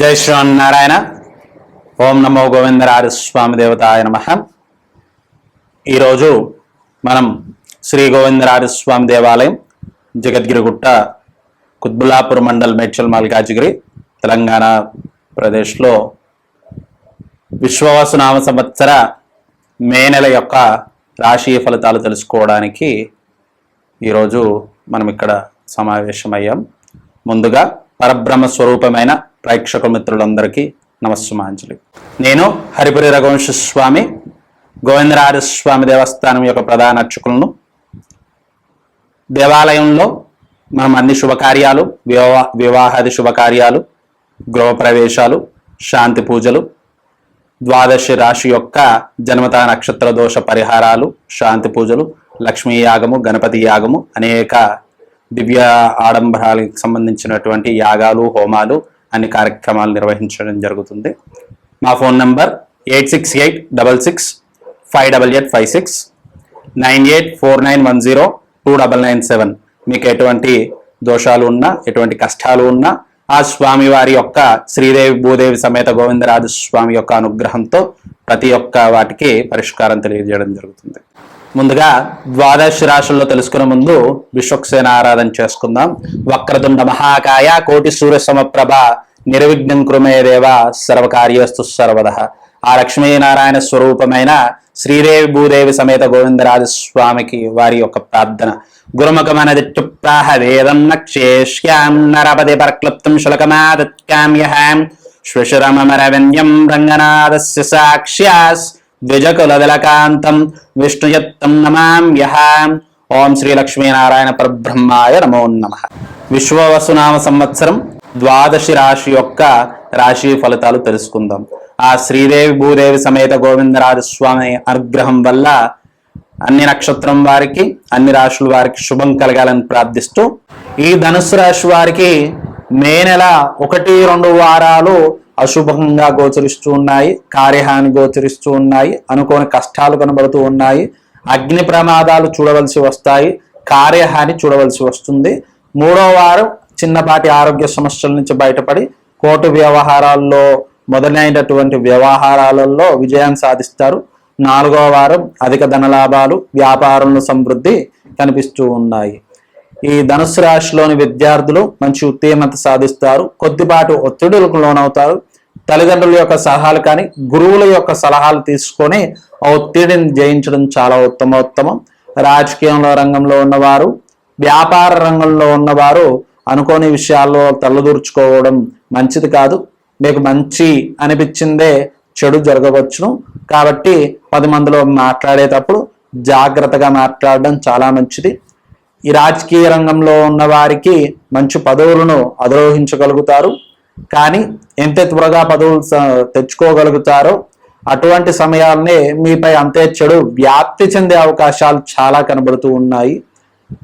జై శ్రీమన్నారాయణ ఓం నమో గోవిందరాజ స్వామి దేవతాయ నమ. ఈరోజు మనం శ్రీ గోవిందరాజ స్వామి దేవాలయం జగద్గిరిగుట్ట కుత్బుల్లాపూర్ మండల్ మేడ్చల్ మల్కాజిగిరి తెలంగాణ ప్రదేశ్లో విశ్వవసునామ సంవత్సర మే నెల యొక్క రాశి ఫలితాలు తెలుసుకోవడానికి ఈరోజు మనం ఇక్కడ సమావేశమయ్యాం. ముందుగా పరబ్రహ్మ స్వరూపమైన ప్రేక్షక మిత్రులందరికీ నమస్సుమాంజలి. నేను హరిపురి రఘువంశ స్వామి గోవిందరాజ స్వామి దేవస్థానం యొక్క ప్రధాన అర్చకులను. దేవాలయంలో మనం అన్ని శుభకార్యాలు వివా వివాహాది శుభకార్యాలు గృహప్రవేశాలు శాంతి పూజలు ద్వాదశి రాశి యొక్క జన్మత నక్షత్ర దోష పరిహారాలు శాంతి పూజలు లక్ష్మీ యాగము గణపతి యాగము అనేక దివ్య ఆడంబరాలకు సంబంధించినటువంటి యాగాలు హోమాలు అన్ని కార్యక్రమాలు నిర్వహించడం జరుగుతుంది. మా phone number eight six eight double six five double eight five six nine eight four nine one zero two double nine seven. మీకు ఎటువంటి దోషాలు ఉన్నా ఎటువంటి కష్టాలు ఉన్నా ఆ స్వామి వారి యొక్క శ్రీదేవి భూదేవి సమేత గోవిందరాజు స్వామి యొక్క అనుగ్రహంతో ప్రతి ఒక్క వాటికి పరిష్కారం తెలియజేయడం జరుగుతుంది. ముందుగా ద్వాదశ రాశుల్లో తెలుసుకునే ముందు విశ్వక్సేన ఆరాధన చేసుకుందాం. వక్రతుండ మహాకాయ కోటి సూర్య సమప్రభ నిర్విఘ్నం కృమే దేవ సర్వకార్యస్తు సర్వద. ఆ లక్ష్మీనారాయణ స్వరూపమైన శ్రీదేవి భూదేవి సమేత గోవిందరాజ స్వామికి వారి యొక్క ప్రార్థన. గురుముఖమనదిట్టుప్రాహ వేదం నక్షేష్యాం నరపతి పరక్లుప్తం శులకమాదత్కామ్యహాం. శ్వశురమరవన్యం రంగనాథస్య సాక్ష్యాస్ ద్విజకులదలకాంతం విష్ణుయత్తం నమామ్యహాం ఓం శ్రీ లక్ష్మీనారాయణ పరబ్రహ్మాయ నమో నమ. విశ్వవసునామ సంవత్సరం ద్వాదశి రాశి యొక్క రాశి ఫలితాలు తెలుసుకుందాం. ఆ శ్రీదేవి భూదేవి సమేత గోవిందరాజ స్వామి అనుగ్రహం వల్ల అన్ని నక్షత్రం వారికి అన్ని రాశుల వారికి శుభం కలగాలని ప్రార్థిస్తూ ఈ ధనుసు రాశి వారికి మే నెల ఒకటి రెండు వారాలు అశుభంగా గోచరిస్తూ ఉన్నాయి కార్యహాని గోచరిస్తూ ఉన్నాయి అనుకోని కష్టాలు కనబడుతూ ఉన్నాయి అగ్ని ప్రమాదాలు చూడవలసి వస్తాయి కార్యహాని చూడవలసి వస్తుంది. మూడో వారం చిన్నపాటి ఆరోగ్య సమస్యల నుంచి బయటపడి కోర్టు వ్యవహారాల్లో మొదలైనటువంటి వ్యవహారాలలో విజయం సాధిస్తారు. నాలుగో వారం అధిక ధనలాభాలు వ్యాపారంలో సమృద్ధి కనిపిస్తూ ఉన్నాయి. ఈ ధనుసు రాశిలోని విద్యార్థులు మంచి ఉత్తీర్ణత సాధిస్తారు. కొద్దిపాటి ఒత్తిడులకు లోనవుతారు. తల్లిదండ్రుల యొక్క సలహాలు కానీ గురువుల యొక్క సలహాలు తీసుకొని ఆ ఒత్తిడిని జయించడం చాలా ఉత్తమోత్తమం. రాజకీయంలో రంగంలో ఉన్నవారు వ్యాపార రంగంలో ఉన్నవారు అనుకోని విషయాల్లో తలదూర్చుకోవడం మంచిది కాదు. మీకు మంచి అనిపించిందే చెడు జరగవచ్చును. కాబట్టి పది మందిలో మాట్లాడేటప్పుడు జాగ్రత్తగా మాట్లాడడం చాలా మంచిది. ఈ రాజకీయ రంగంలో ఉన్న వారికి మంచి పదవులను అధిరోహించగలుగుతారు. కానీ ఎంత త్వరగా పదవులు తెచ్చుకోగలుగుతారో అటువంటి సమయాలనే మీపై అంతే చెడు వ్యాప్తి చెందే అవకాశాలు చాలా కనబడుతూ ఉన్నాయి.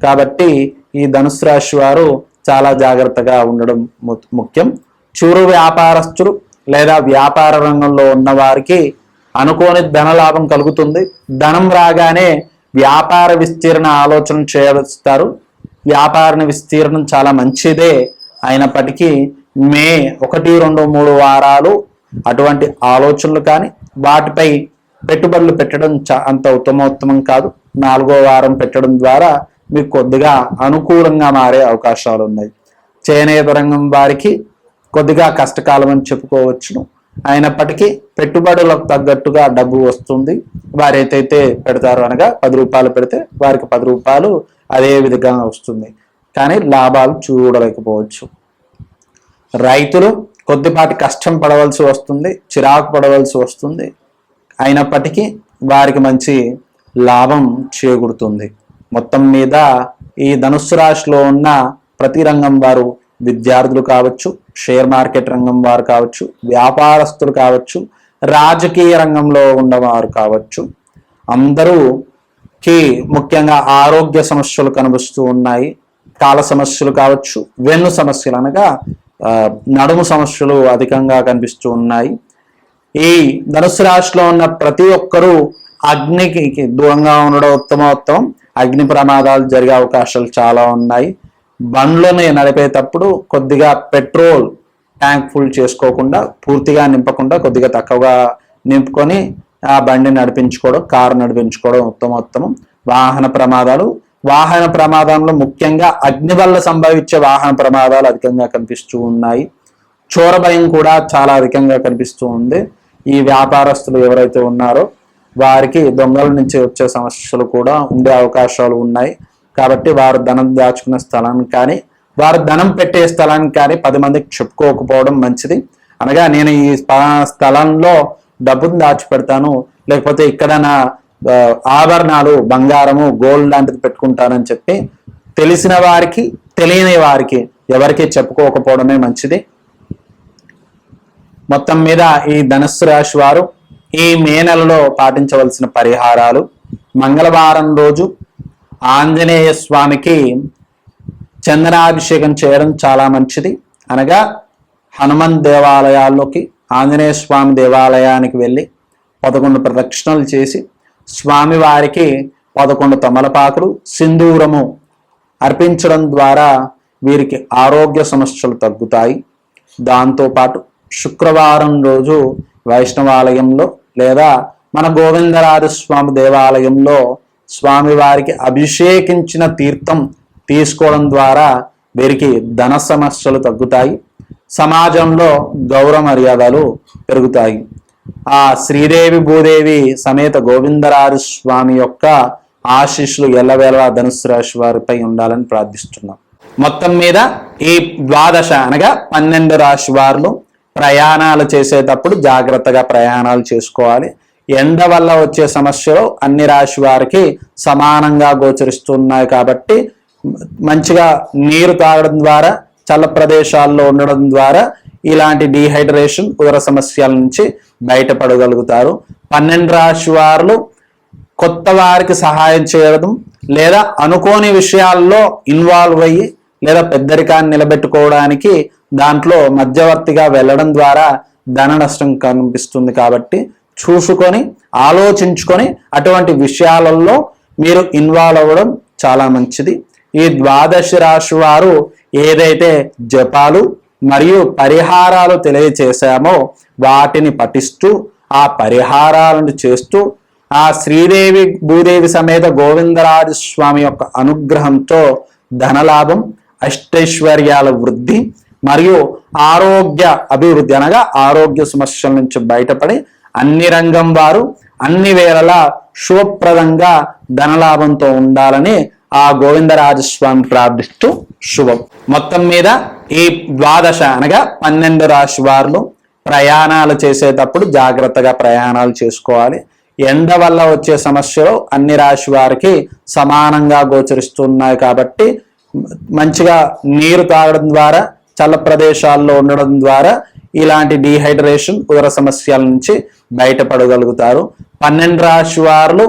కాబట్టి ఈ ధనుసు రాశి వారు చాలా జాగ్రత్తగా ఉండడం ము- ముఖ్యం. చూరు వ్యాపారస్తులు లేదా వ్యాపార రంగంలో ఉన్నవారికి అనుకోని ధనలాభం కలుగుతుంది. ధనం రాగానే వ్యాపార విస్తీర్ణ ఆలోచన చేస్తారు. వ్యాపార విస్తీర్ణం చాలా మంచిదే. అయినప్పటికీ మే ఒకటి రెండు మూడు వారాలు అటువంటి ఆలోచనలు కానీ వాటిపై పెట్టుబడులు పెట్టడం చా- అంత ఉత్తమోత్తమం కాదు. నాలుగో వారం పెట్టడం ద్వారా మీకు కొద్దిగా అనుకూలంగా మారే అవకాశాలు ఉన్నాయి చేనేత రంగం వారికి కొద్దిగా కష్టకాలం అని చెప్పుకోవచ్చును. అయినప్పటికీ పెట్టుబడులకు తగ్గట్టుగా డబ్బు వస్తుంది. వారు ఏదైతే పెడతారో అనగా పది రూపాయలు పెడితే వారికి పది రూపాయలు అదే విధంగా వస్తుంది. కానీ లాభాలు చూడలేకపోవచ్చు. రైతులు కొద్దిపాటి కష్టం పడవలసి వస్తుంది చిరాకు పడవలసి వస్తుంది. అయినప్పటికీ వారికి మంచి లాభం చేకూరుతుంది. మొత్తం మీద ఈ ధనుస్సు రాశిలో ఉన్న ప్రతి రంగం వారు విద్యార్థులు కావచ్చు షేర్ మార్కెట్ రంగం వారు కావచ్చు వ్యాపారస్తులు కావచ్చు రాజకీయ రంగంలో ఉన్నవారు కావచ్చు. అందరూ కి ముఖ్యంగా ఆరోగ్య సమస్యలు కనిపిస్తూ ఉన్నాయి. కాల సమస్యలు కావచ్చు వెన్ను సమస్యలు అనగా నడుము సమస్యలు అధికంగా కనిపిస్తూ ఉన్నాయి. ఈ ధనుసు రాశిలో ఉన్న ప్రతి ఒక్కరూ అగ్నికి దూరంగా ఉండడం ఉత్తమోత్తమం. అగ్ని ప్రమాదాలు జరిగే అవకాశాలు చాలా ఉన్నాయి. బండ్లను నడిపేటప్పుడు కొద్దిగా పెట్రోల్ ట్యాంక్ ఫుల్ చేసుకోకుండా పూర్తిగా నింపకుండా కొద్దిగా తక్కువగా నింపుకొని ఆ బండి నడిపించుకోవడం కారు నడిపించుకోవడం ఉత్తమోత్తమం. వాహన ప్రమాదాలు వాహన ప్రమాదంలో ముఖ్యంగా అగ్ని వల్ల సంభవించే వాహన ప్రమాదాలు అధికంగా కనిపిస్తూ ఉన్నాయి. చోర భయం కూడా చాలా అధికంగా కనిపిస్తూ ఉంది. ఈ వ్యాపారస్తులు ఎవరైతే ఉన్నారో వారికి దొంగల నుంచి వచ్చే సమస్యలు కూడా ఉండే అవకాశాలు ఉన్నాయి. కాబట్టి వారు ధనం దాచుకునే స్థలాన్ని కానీ వారు ధనం పెట్టే స్థలాన్ని కానీ పది మందికి చెప్పుకోకపోవడం మంచిది. అనగా నేను ఈ స్థలంలో డబ్బును దాచిపెడతాను లేకపోతే ఇక్కడ నా ఆభరణాలు బంగారము గోల్డ్ లాంటిది పెట్టుకుంటానని చెప్పి తెలిసిన వారికి తెలియని వారికి ఎవరికి చెప్పుకోకపోవడమే మంచిది. మొత్తం మీద ఈ ధనుస్సు రాశి వారు ఈ మే నెలలో పాటించవలసిన పరిహారాలు. మంగళవారం రోజు ఆంజనేయ స్వామికి చందనాభిషేకం చేయడం చాలా మంచిది. అనగా హనుమాన్ దేవాలయాల్లోకి ఆంజనేయ స్వామి దేవాలయానికి వెళ్ళి పదకొండు ప్రదక్షిణలు చేసి స్వామివారికి పదకొండు తమలపాకులు సింధూరము అర్పించడం ద్వారా వీరికి ఆరోగ్య సమస్యలు తగ్గుతాయి. దాంతోపాటు శుక్రవారం రోజు వైష్ణవాలయంలో లేదా మన గోవిందరాజ స్వామి దేవాలయంలో స్వామివారికి అభిషేకించిన తీర్థం తీసుకోవడం ద్వారా వీరికి ధన సమస్యలు తగ్గుతాయి. సమాజంలో గౌరవ మర్యాదలు పెరుగుతాయి. ఆ శ్రీదేవి భూదేవి సమేత గోవిందరాజు స్వామి యొక్క ఆశీస్సులు ఎల్లవేళ ధనుసు రాశి వారిపై ఉండాలని ప్రార్థిస్తున్నాం. మొత్తం మీద ఈ ద్వాదశ అనగా పన్నెండు రాశి వారిలో ప్రయాణాలు చేసేటప్పుడు జాగ్రత్తగా ప్రయాణాలు చేసుకోవాలి. ఎండ వల్ల వచ్చే సమస్యలు అన్ని రాశి వారికి సమానంగా గోచరిస్తున్నాయి కాబట్టి మంచిగా నీరు తాగడం ద్వారా చల్ల ప్రదేశాల్లో ఉండడం ద్వారా ఇలాంటి డీహైడ్రేషన్ ఉదర సమస్యల నుంచి బయటపడగలుగుతారు. పన్నెండు రాశి వారు కొత్త వారికి సహాయం చేయడం లేదా అనుకోని విషయాల్లో ఇన్వాల్వ్ అయ్యి లేదా పెద్దరికాన్ని నిలబెట్టుకోవడానికి దాంట్లో మధ్యవర్తిగా వెళ్ళడం ద్వారా ధన నష్టం కనిపిస్తుంది కాబట్టి చూసుకొని ఆలోచించుకొని అటువంటి విషయాలలో మీరు ఇన్వాల్వ్ అవ్వడం చాలా మంచిది. ఈ ద్వాదశ రాశి వారు ఏదైతే జపాలు మరియు పరిహారాలు తెలియచేశామో వాటిని పఠిస్తూ ఆ పరిహారాలను చేస్తూ ఆ శ్రీదేవి భూదేవి సమేత గోవిందరాజ స్వామి యొక్క అనుగ్రహంతో ధనలాభం అష్టైశ్వర్యాల వృద్ధి మరియు ఆరోగ్య అభివృద్ధి అనగా ఆరోగ్య సమస్యల నుంచి బయటపడి అన్ని రంగం వారు అన్ని వేళలా శుభప్రదంగా ధనలాభంతో ఉండాలని ఆ గోవిందరాజస్వామి ప్రార్థిస్తూ శుభం. మొత్తం మీద ఈ ద్వాదశ అనగా పన్నెండు రాశి వారులు ప్రయాణాలు చేసేటప్పుడు జాగ్రత్తగా ప్రయాణాలు చేసుకోవాలి. ఎండ వల్ల వచ్చే సమస్యలు అన్ని రాశి వారికి సమానంగా గోచరిస్తున్నాయి కాబట్టి మంచిగా నీరు తాగడం ద్వారా చల్ల ప్రదేశాల్లో ఉండడం ద్వారా ఇలాంటి డీహైడ్రేషన్ ఉదర సమస్యల నుంచి బయటపడగలుగుతారు. పన్నెండు రాశి వారు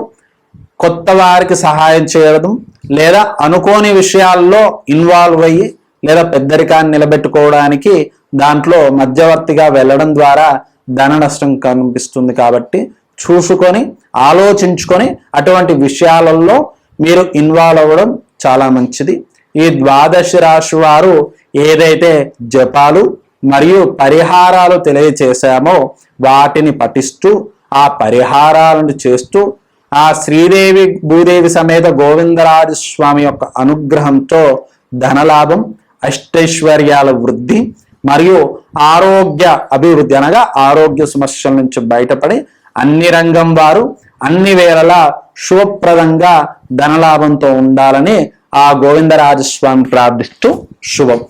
కొత్త వారికి సహాయం చేయడం లేదా అనుకోని విషయాల్లో ఇన్వాల్వ్ అయ్యి లేదా పెద్దరికాన్ని నిలబెట్టుకోవడానికి దాంట్లో మధ్యవర్తిగా వెళ్ళడం ద్వారా ధన నష్టం కనిపిస్తుంది కాబట్టి చూసుకొని ఆలోచించుకొని అటువంటి విషయాలలో మీరు ఇన్వాల్వ్ అవ్వడం చాలా మంచిది. ఈ ద్వాదశ రాశి వారు ఏదైతే జపాలు మరియు పరిహారాలు తెలియచేశామో వాటిని పఠిస్తూ ఆ పరిహారాలను చేస్తూ ఆ శ్రీదేవి భూదేవి సమేత గోవిందరాజ స్వామి యొక్క అనుగ్రహంతో ధనలాభం అష్టైశ్వర్యాల వృద్ధి మరియు ఆరోగ్య అభివృద్ధి అనగా ఆరోగ్య సమస్యల నుంచి బయటపడి అన్ని రంగం వారు అన్ని వేళలా శుభప్రదంగా ధనలాభంతో ఉండాలని ఆ గోవిందరాజస్వామి ప్రార్థిస్తూ శుభం.